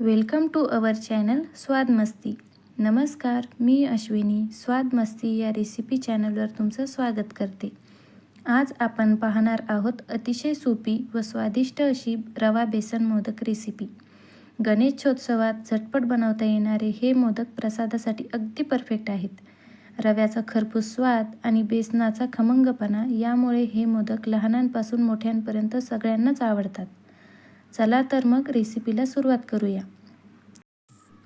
Welcome to our channel स्वाद मस्ती. नमस्कार मी अश्विनी स्वाद मस्ती या रेसिपी चॅनलवर तुमचं स्वागत करते. आज आपण पाहणार आहोत अतिशय सोपी व स्वादिष्ट अशी रवा बेसन मोदक रेसिपी. गणेशोत्सवात झटपट बनवता येणारे हे मोदक प्रसादासाठी अगदी परफेक्ट आहेत. रव्याचा खरपूस स्वाद आणि बेसनाचा खमंगपणा यामुळे हे मोदक लहानांपासून मोठ्यांपर्यंत सगळ्यांनाच आवडतात. चला तर मग रेसिपीला सुरुवात करूया.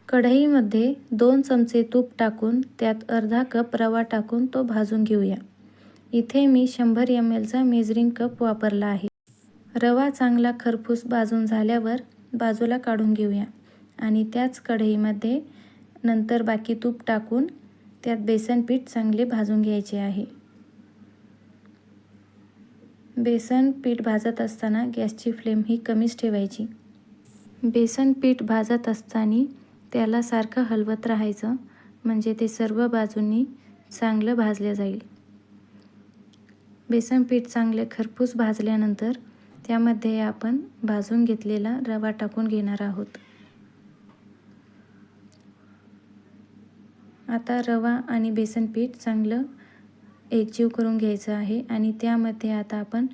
कढईमध्ये दोन चमचे तूप टाकून त्यात अर्धा कप रवा टाकून तो भाजून घेऊया. इथे मी शंभर एम एलचा मेजरिंग कप वापरला आहे. रवा चांगला खरपूस भाजून झाल्यावर बाजूला काढून घेऊया. आणि त्याच कढईमध्ये नंतर बाकी तूप टाकून त्यात बेसन पीठ चांगले भाजून घ्यायचे आहे. बेसन पीठ भाजत असताना गॅसची फ्लेम ही कमीच ठेवायची. बेसन पीठ भाजत असताना त्याला सारखं हलवत राहायचं म्हणजे ते सर्व बाजूंनी चांगलं भाजलं जाईल. बेसन पीठ चांगले खरपूस भाजल्यानंतर त्यामध्ये आपण भाजून घेतलेला रवा टाकून घेणार आहोत. आता रवा आणि बेसन पीठ चांगलं एकजीव करून घ्यायचं आहे आणि त्यामध्ये आता आपण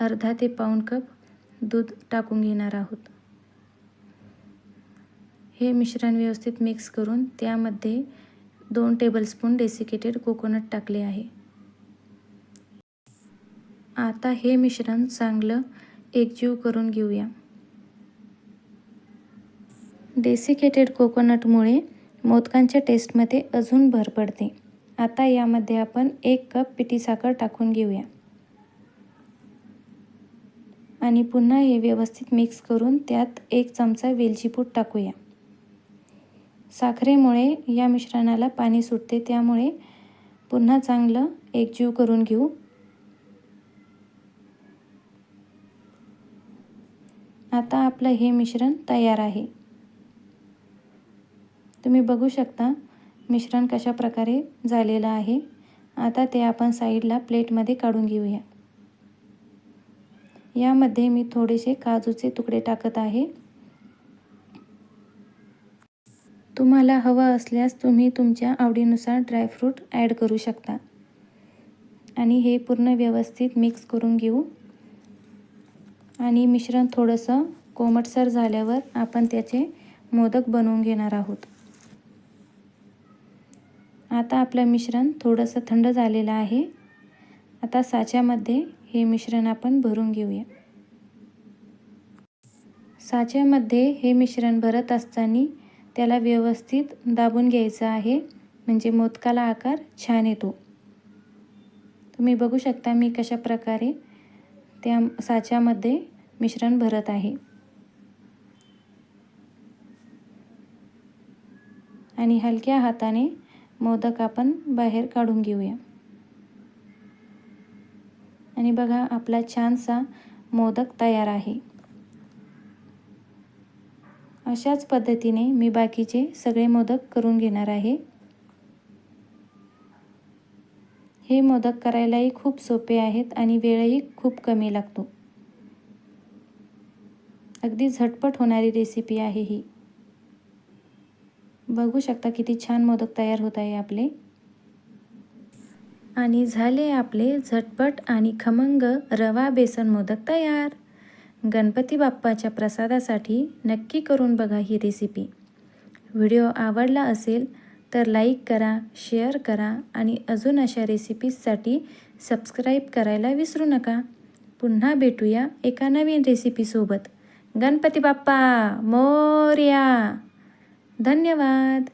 अर्धा ते पाऊण कप दूध टाकून घेणार आहोत. हे मिश्रण व्यवस्थित मिक्स करून त्यामध्ये दोन टेबलस्पून डेसिकेटेड कोकोनट टाकले आहे. आता हे मिश्रण चांगलं एकजीव करून घेऊया. डेसिकेटेड कोकोनटमुळे मोदकांच्या टेस्टमध्ये अजून भर पडते. आता यामध्ये आपण एक कप पिठी साखर टाकून घेऊया. आणि पुन्हा हे व्यवस्थित मिक्स करून त्यात एक चमचा वेलची पूड टाकूया. साखरेमुळे या मिश्रणाला पाणी सुटते त्यामुळे पुन्हा चांगलं एकजीव करून घेऊ. आता आपलं हे मिश्रण तयार आहे. तुम्ही बघू शकता मिश्रण कशा प्रकारे झालेलं आहे आता ते आपण साईडला प्लेटमध्ये काढून घेऊया. यामध्ये मी थोडेसे काजूचे तुकडे टाकत आहे. तुम्हाला हवं असल्यास तुम्ही तुमच्या आवडीनुसार ड्रायफ्रूट ॲड करू शकता. आणि हे पूर्ण व्यवस्थित मिक्स करून घेऊ. आणि मिश्रण थोडंसं कोमटसर झाल्यावर आपण त्याचे मोदक बनवून घेणार आहोत. आता आपलं मिश्रण थोडंसं थंड झालेलं आहे. आता साच्यामध्ये हे मिश्रण आपण भरून घेऊया. साच्यामध्ये हे मिश्रण भरत असताना त्याला व्यवस्थित दाबून घ्यायचं आहे. म्हणजे मोदकाला आकार छान येतो. तुम्ही बघू शकता मी कशा प्रकारे त्या साच्यामध्ये मिश्रण भरत आहे. आणि हलक्या हाताने मोदक आपण बाहेर काढून घेऊया. आणि बघा आपला छानसा मोदक तयार आहे. अशाच पद्धतीने मी बाकीचे सगळे मोदक करून घेणार आहे. हे मोदक करायलाही खूप सोपे आहेत आणि वेळही खूप कमी लागतो. अगदी झटपट होणारी रेसिपी आहे ही. बघू शकता किती छान मोदक तयार होत आहे आपले. आणि झाले आपले झटपट आणि खमंग रवा बेसन मोदक तयार. गणपती बाप्पाच्या प्रसादासाठी नक्की करून बघा ही रेसिपी व्हिडिओ आवडला असेल तर लाईक करा शेअर करा आणि अजून अशा रेसिपीजसाठी सबस्क्राईब करायला विसरू नका. पुन्हा भेटूया एका नवीन रेसिपीसोबत गणपती बाप्पा मोर्या! धन्यवाद